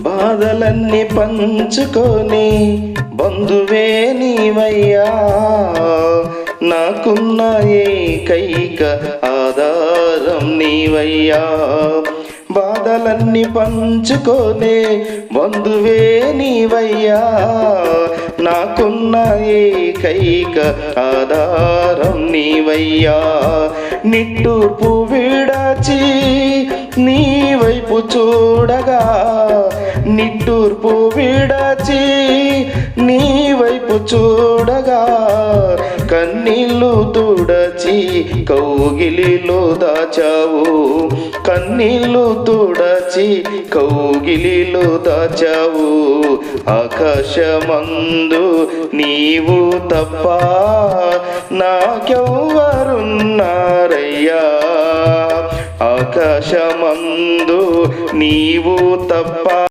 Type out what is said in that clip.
బాధలన్నీ పంచుకొని బంధువే నీవయ్యా. నాకున్న ఏకైక ఆధారం నీవయ్యా. బాధలన్నీ పంచుకొనే బంధువే నీవయ్యా. నాకున్న ఏకైక ఆధారం నీవయ్యా. నిట్టూర్పు విడచి నీ చూడగా నిట్టూర్పు విడచి నీ వైపు చూడగా కన్నీళ్ళు తుడచి కౌగిలిలో దాచావు. కన్నీళ్ళు తుడచి కౌగిలిలో దాచావు. ఆకాశమందు నీవు తప్ప నాకెవ్వ ఆకాశమందు నీవు తప్ప